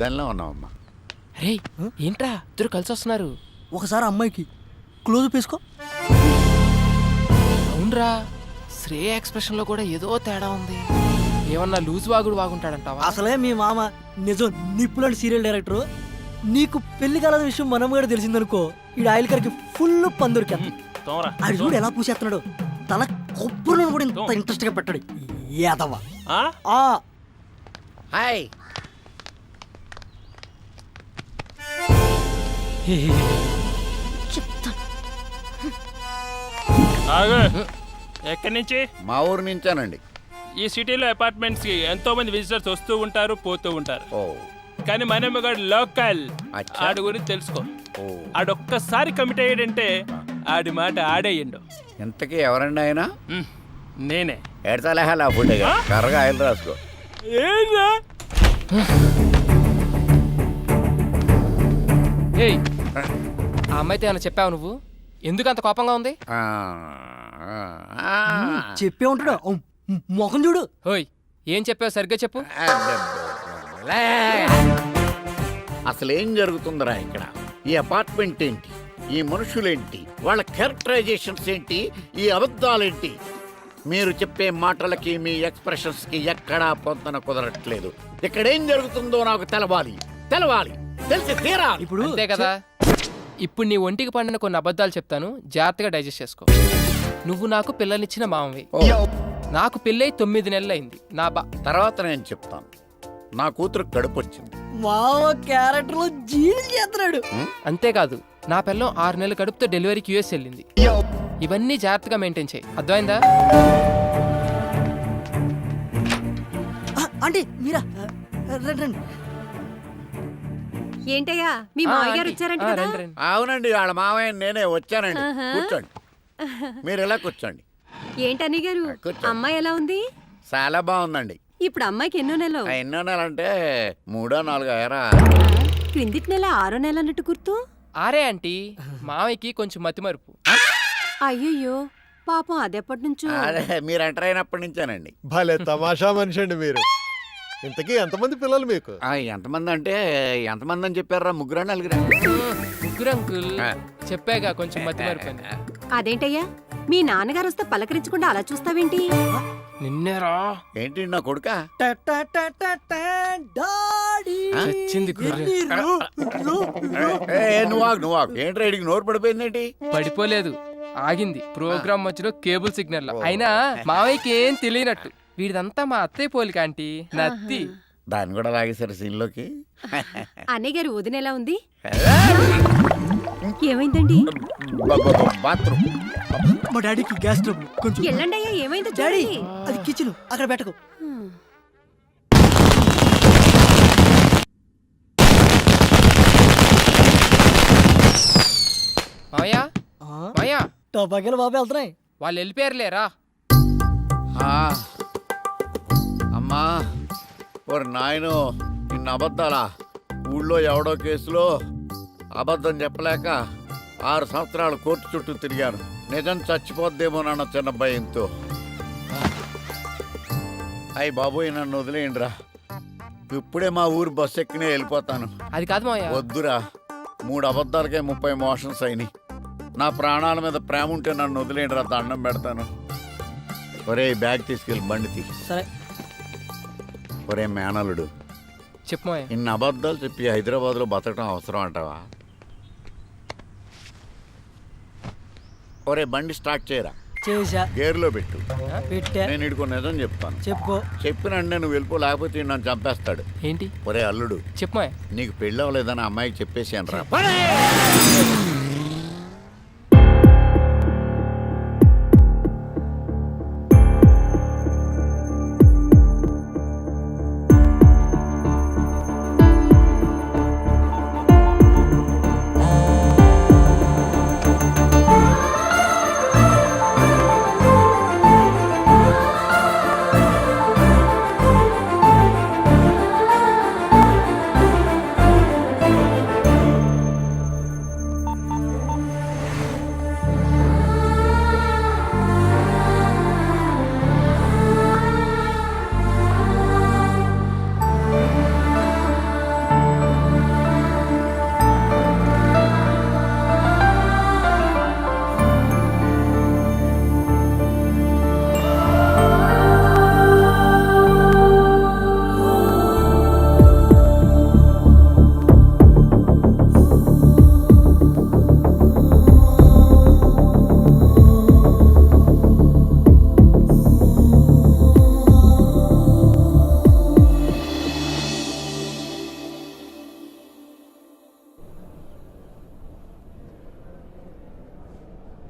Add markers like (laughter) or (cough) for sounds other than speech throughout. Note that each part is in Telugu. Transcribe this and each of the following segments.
పిచ్చిదానిలో ఉన్నావమ్మా. రే ఏంట్రా? ఇద్దరు కలిసి వస్తున్నారు. ఒకసారి అమ్మాయికి క్లోజ్ వేసుకో. అవునరా శ్రేయ ఎక్స్ప్రెషన్లో కూడా ఏదో తేడా ఉంది. ఏమన్నా లూజ్ వాగుడు వాగుంటాడంటావా? అసలే మీ మామ నిజం నిప్పులాంటి సీరియల్ డైరెక్టర్. నీకు పెళ్ళి కాలని విషయం మనం కూడా తెలిసిందనుకో ఈ ఆయిల్ కర్కి ఫుల్ పందురికి తోమరా. చూడు ఎలా పూసేస్తున్నాడు. తల కొబ్బరిని కూడా ఇంత ఇంట్రెస్ట్గా పెట్టాడు. ఏదవ్వ. ఆ? ఆ. హాయ్. ఆగు. ఎక్కడి నుంచి? మా ఊరు నుంచానండి. ఈ సిటీలో అపార్ట్మెంట్స్కి ఎంతో మంది విజిటర్స్ వస్తూ ఉంటారు పోతూ ఉంటారు. ఓ. కానీ మనమ్మగాడు లోకల్. అచ్చా. ఆడి గురించి తెలుసుకో. ఓ. ఆడొక్కసారి కమిట్ అయ్యాడంటే ఆడి మాట ఆడేయండు ఇంతకీ ఎవరండి ఆయన? ఉమ్, నేనే. ఎడతలేహాలి ఫుడ్ కర్రగా ఆయిల్ రాసుకో. ఏయ్ ఆ అమ్మాయితో ఏమైనా చెప్పావు నువ్వు? ఎందుకు అంత కోపంగా ఉంది. చెప్పే ఉంటాడు. మొఖం చూడు. హోయ్ ఏం చెప్పావు? సరిగ్గా చెప్పు. లే. అసలు ఏం జరుగుతుందిరా ఇక్కడ? ఈ అపార్ట్మెంట్ ఏంటి? ఈ మనుషులేంటి? వాళ్ళ క్యారెక్టరైజేషన్స్ ఏంటి? ఈ అబద్ధాలేంటి? మీరు చెప్పే మాటలకి మీ ఎక్స్ప్రెషన్స్కి ఎక్కడా పొందన కుదరట్లేదు. ఇక్కడ ఏం జరుగుతుందో నాకు తెలవాలి. తెలవాలి. తెలిసి తీరాలి. ఇప్పుడు అంతే కదా? ఇప్పుడు నీ ఒంటికి పండిన కొన్ని అబద్ధాలు చెప్తాను. జాగ్రత్తగా డైజెస్ట్ చేసుకో. నువ్వు నాకు పిల్లనిచ్చిన మామవి. నాకు పెళ్ళై తొమ్మిది నెలలు అయింది నా బా తర్వాత నేను చెప్తాను. నా కూతురు కడుపు వచ్చింది మామ క్యారెక్టర్లో జీని చేస్తున్నాడు అంతేకాదు నా పిల్లం ఆరు నెలల కడుపుతో డెలివరీకి యూఎస్ వెళ్ళింది. ఇవన్నీ జాగ్రత్తగా మెయింటైన్ చేయి. అర్థమైందా? ఆంటీ మీరా? రండి రండి. ఏంటయ్యా? మీ మామయ్య గారు. వచ్చారంట కదా. అవునండి వాళ్ళ మామయ్య నేనే వచ్చానండి. కూర్చోండి. మీరు ఎలా కూర్చోండి. ఏంటని గారు. అమ్మాయి ఎలా ఉంది? చాలా బాగుందండి. ఇప్పుడు అమ్మాయికి ఎన్నో నెలలు? ఆ ఎన్నో నెల అంటే మూడో నాలుగో ఎరా. క్రిందిటి నెల ఆరో నెల అన్నట్టు గుర్తు? ఆరే ఆంటీ మామయ్యకి కొంచెం మతిమరుపు. అయ్యయ్యో పాపం అదెప్పటి నుంచో. అదే మీరు ఎంటర్ అయినప్పటి నుంచేనండి. భలే తమాషా మనిషి అండి మీరు. ఇంతకీ ఎంతమంది పిల్లలు మీకు? ఆ, ఎంతమంది అంటే ఎంతమంది అని చెప్పారా ముగ్గురా నలుగురా? ముగ్గురు అంకుల్. చెప్పాగా కొంచెం అని అదేంటయ్యా? మీ నాన్నగారు వస్తే పలకరించకుండా అలా చూస్తావేంటి? నిన్నేరా? ఏంటి నా కొడుక? చచ్చింది నువ్వు ఆగు నువ్వు ఆగు. ఏంటి రైడికి నోరు పడిపోలేదు. ఆగింది. ప్రోగ్రామ్ మధ్యలో కేబుల్ సిగ్నల్ అయినా మావయ్యకి ఏం తెలియనట్టు. వీడిదంతా మా అత్తయ్య పోలిక ఆంటీ. నత్తి దాన్ని కూడా లాగేశారు సీన్లోకి. అన్నయ్య గారు వదిన ఎలా ఉంది? (laughs) ఏమైందండి? బాత్రూమ్. మా డాడీకి గ్యాస్ ట్రబుల్. కొంచెం ఎల్లండి అయ్యా ఏమైందో డాడీ చూడండి అది కిచెన్ అక్కడ పెట్టకు. ఆ, మావయ్య? టపాకాయలు బాబు వెళ్తున్నాయి. వాళ్ళు వెళ్ళిపోయారులేరా ఆ, అమ్మా ఓరి నాయను నిన్న అబద్ధాలా? ఊళ్ళో ఎవడో కేసులో అబద్ధం చెప్పలేక ఆరు సంవత్సరాలు కోర్టు చుట్టూ తిరిగాను. నిజం చచ్చిపోద్దేమోనన్న చిన్న భయంతో. అయ్యి బాబోయ్ నన్ను వదిలేయండిరా. ఇప్పుడే మా ఊరు బస్సు ఎక్కినే వెళ్ళిపోతాను. అది కాదు మావయ్య. వద్దురా. మూడు అబద్ధాలకే ముప్పై మోషన్స్ అయినాయి నా ప్రాణాల మీద ప్రేమ ఉంటే నన్ను వదిలేయండిరా దండం పెడతాను. ఒరే ఈ బ్యాగ్ తీసుకెళ్ళి బండి తీ. సరే. ఒరే మేనలుడు. చెప్పు మావయ్య. ఇన్ని అబద్ధాలు చెప్పి హైదరాబాద్లో బతకడం అవసరం అంటావా? ఒరే బండి స్టార్ట్ చేయరా? చేసా గేర్లో పెట్టు. పెట్టా. నేను ఇడుకో నిజం చెప్తాను. చెప్పుకో చెప్పినంటే నువ్వు వెళ్ళిపో లేకపోతే ఈడు నన్ను చంపేస్తాడు. ఏంటి? ఒరే అల్లుడు. చెప్పు మావయ్య. నీకు పెళ్ళి అవ్వలేదని అమ్మాయికి చెప్పేసాను రా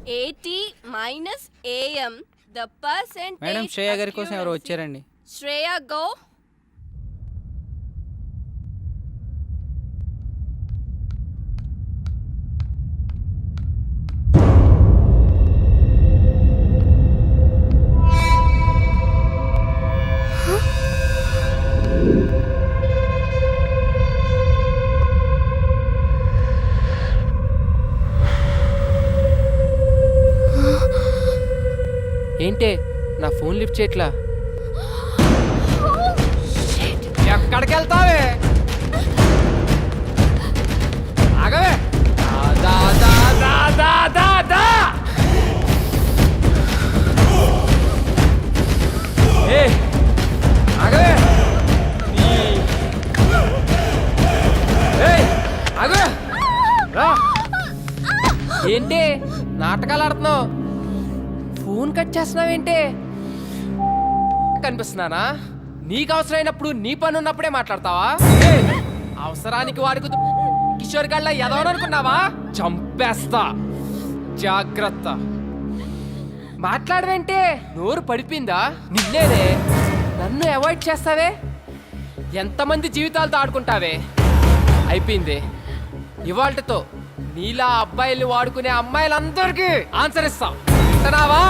ఏటీ మైనస్ ఏఎం ద పర్సెంట్ మేడం శ్రేయ గారి కోసం ఎవరు వచ్చారండి. శ్రేయ గో. ఏంటే? నా ఫోన్ లిఫ్ట్ చేయట్లా? ఎక్కడికి వెళ్తావే ఆగవే. దా, దా, దా, దా, దా, దా. ఆగవే. ఏయ్, ఆగవే. రా. ఏంటి? నాటకాలు ఆడుతున్నావు? ఫోన్ కట్ చేస్తున్నావేంటే? కనిపిస్తున్నానా? నీకు అవసరమైనప్పుడు నీ పని ఉన్నప్పుడే మాట్లాడతావా? అవసరానికి వాడుకు కిషోర్ గళ్ళ ఎదవననుకున్నావా? చంపేస్తా. జాగ్రత్త. మాట్లాడవేంటే నోరు పడిపోయిందా? నిన్నేనే. నన్ను అవాయిడ్ చేస్తావే? ఎంతమంది జీవితాలతో ఆడుకుంటావే? అయిపోయింది. ఇవాళతో నీలా అబ్బాయిలు వాడుకునే అమ్మాయిలందరికీ ఆన్సర్ ఇస్తాం. వింటున్నావా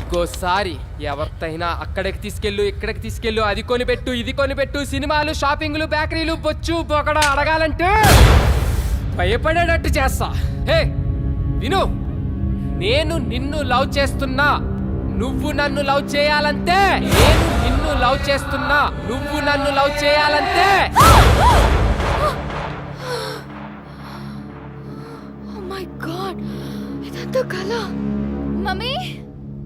ఇంకోసారి ఎవరితైనా అక్కడికి తీసుకెళ్ళు ఇక్కడికి తీసుకెళ్ళు అది కొనిపెట్టు ఇది కొనిపెట్టు సినిమాలు షాపింగ్లు బేకరీలు బొచ్చు బొకడ అడగాలంటే భయపడేటట్టు చేస్తా. హే విను నేను నిన్ను లవ్ చేస్తున్నా నువ్వు నన్ను లవ్ చేయాలంటే నేను నిన్ను లవ్ చేస్తున్నా నువ్వు నన్ను లవ్ చేయాలంటే. మై గాడ్ ఇదంతా కళ మమ్మీ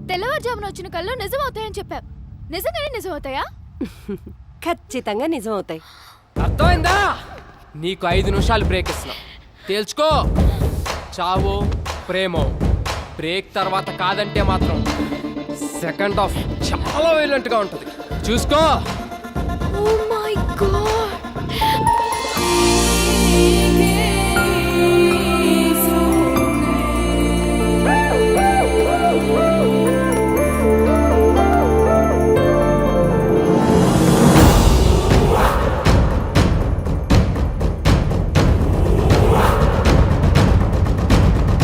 తెల్లవారుజామున వచ్చిన కళ్ళు నిజం అవుతాయని చెప్పావు. నిజంగానే నిజం అవుతాయా (laughs) ఖచ్చితంగా నిజం అవుతాయి అర్థమైందా? నీకు ఐదు నిమిషాలు బ్రేక్ ఇస్తున్నా. తేల్చుకో. చావో ప్రేమో. బ్రేక్ తర్వాత కాదంటే మాత్రం సెకండ్ ఆఫ్ చాలా వైలెంట్గా ఉంటుంది. చూసుకో. Oh my God